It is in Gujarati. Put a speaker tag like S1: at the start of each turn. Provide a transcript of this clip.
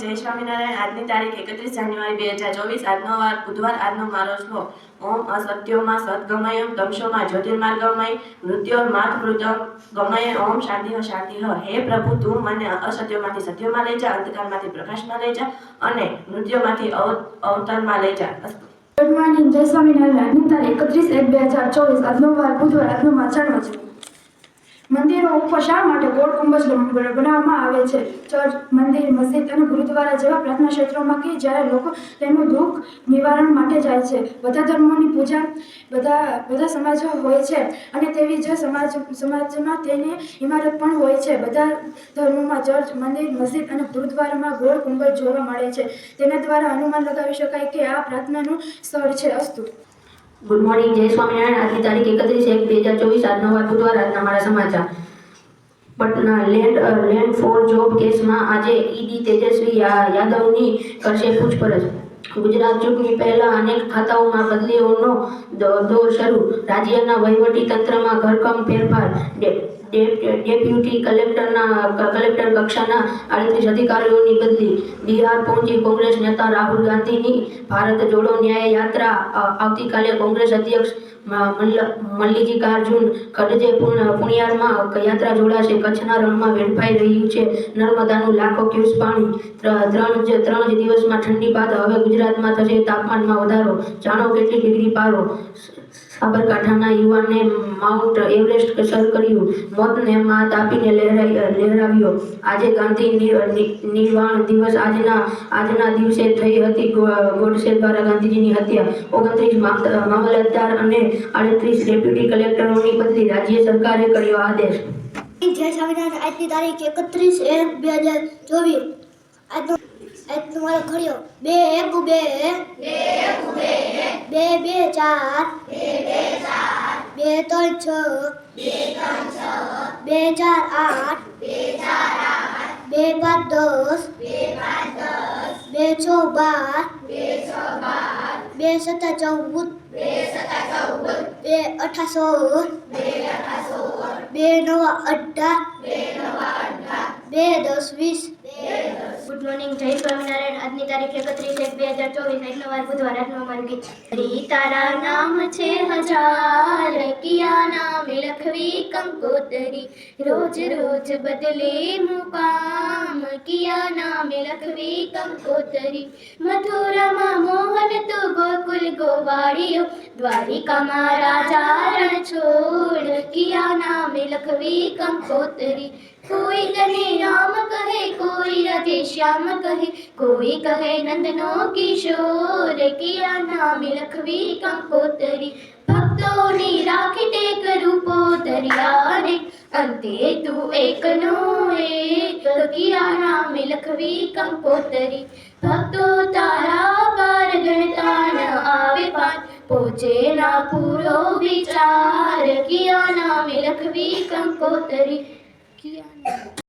S1: જય સ્વામિનારાયણ આજની તારીખ એકત્રીસ જાન્યુઆરી બે હજાર ચોવીસ, આજનો વાર બુધવાર, આજનો મારો શ્લોક ઓમ અસત્યોમાં સદગમયમ તમશોમાં જ્યોતિર્માર્ગમય મૃત્યોર્માત મૃતમ ગમય, ઓમ શાંતિ શાંતિ હે. પ્રભુ, તું મને અસત્યોમાંથી સત્યોમાં લઈ જા, અંધકારમાંથી પ્રકાશમાં લઈ જા અને મૃત્યોમાંથી અવ- અવતારમાં લઈ જા.
S2: ગુડ મોર્નિંગ જય સ્વામિનારાયણ આજની તારીખ એકત્રીસ એક બે હજાર ચોવીસ, આજનો વાર બુધવાર, આજનો માછાણ વચન. મંદિરો ઉપર શા માટે ગોળ ગુંબજ બનાવવામાં આવે છે? ચર્ચ, મંદિર, મસ્જિદ અને ગુરુદ્વારા જેવા પ્રાર્થના ક્ષેત્રોમાં કે જ્યારે લોકો તેમનું દુઃખ નિવારણ માટે જાય છે. બધા ધર્મોની પૂજા બધા બધા સમાજો હોય છે અને તેવી જ સમાજ, સમાજમાં તેની ઇમારત પણ હોય છે. બધા ધર્મોમાં ચર્ચ, મંદિર, મસ્જિદ અને ગુરુદ્વારામાં ગોળ ગુંબજ જોવા મળે છે. તેના દ્વારા અનુમાન લગાવી શકાય કે આ પ્રાર્થનાનું સ્થળ છે અસ્તુ.
S3: ગુડ મોર્નિંગ જય સ્વામિનારાયણ. આજની તારીખ એકત્રીસ એક બે હજાર ચોવીસ, આજનો વાર બુધવાર, આજના મારા સમાચાર. Patna land land for job કેસમાં આજે ઈડી તેજસ્વી યાદવની કરશે પૂછપરછ. ગુજરાત ચૂંટણી પહેલા અનેક ખાતાઓમાં બદલીઓનો દોર શરૂ. રાજ્યના વહીવટી તંત્રમાં ઘરકમ ફેરફાર ડેપ્યુટી કલેક્ટરના, કલેક્ટર કક્ષાના આડત્રીસ અધિકારીઓની બદલી બિહાર પહોંચી કોંગ્રેસ નેતા રાહુલ ગાંધીની ભારત જોડો ન્યાય યાત્રા આવતીકાલે કોંગ્રેસ અધ્યક્ષ મલ્લિકાર્જુન ખડજે પુણ- પુણિયારમાં યાત્રા જોડાશે. કચ્છના રણમાં વેડફાઈ રહ્યું છે. નર્મદાનું લાખો ક્યુસ પાણી. ત્રણ જ ત્રણ જ દિવસમાં ઠંડી બાદ હવે ગુજરાતમાં થશે તાપમાનમાં વધારો. જાણો કેટલી ડિગ્રી પારો. સાબરકાંઠાના યુવાને માઉન્ટ એવરેસ્ટ સર કર્યું. મોતને માત આપીને લહેરાવ્યો. આજે ગાંધી નિર્વાણ દિવસ. આજના આજના દિવસે થઈ હતી ગોડસે દ્વારા ગાંધીજીની હત્યા. ઓગણત્રીસ મામલતદાર અને આડત્રીસ ડેપ્યુટી કલેક્ટરોની બદલી રાજ્ય સરકારે કર્યો આદેશ.
S4: જય સ્વામિનારાયણ. આજની તારીખ એકત્રીસ એક બે હજાર ચોવીસ. આજનો આજનો મારો ખડ્યો બે એક, બે બે બે ચાર. બે ત્રણ છ. બે ચાર આઠ. બે પાંચ દસ. બે છ બાર. બે સત્તા ચૌદ. બે અઠા સોળ બે નવા અઢાર. બે દસ વીસ.
S5: મોર્નિંગ જય સ્વામિનારાયણ. આજની તારીખ એકત્રીસ એક બે હજાર ચોવીસ આજનો વાર બુધવાર આજનો અમારું ગીત હરી તારા નામ છે હજાર, કિયા નામ લખવી કંકોતરી. રોજ રોજ બદલે મુકામ કિયા નામ લખવી કંકોતરી. મથુરામાં મોહન ગોવાળિયો દ્વારિકામાં રાજા રણ છોડ કિયા નામ લખવી કંકોતરી. કોઈ તને રામ કહે, કોઈ રાધે શ્યામ કહે, કોઈ કહે નંદનો કિશોર કિયા નામ લખવી કંકોતરી. ભક્તોની રાખી ટેક રૂપો દરિયાને, અંતે તું એકનો એક કિયા નામ લખવી કંકોતરી. ભક્તો તારા પહોંચે ના પૂરો વિચાર કિયા નામ લખવી કંકોતરી કિયા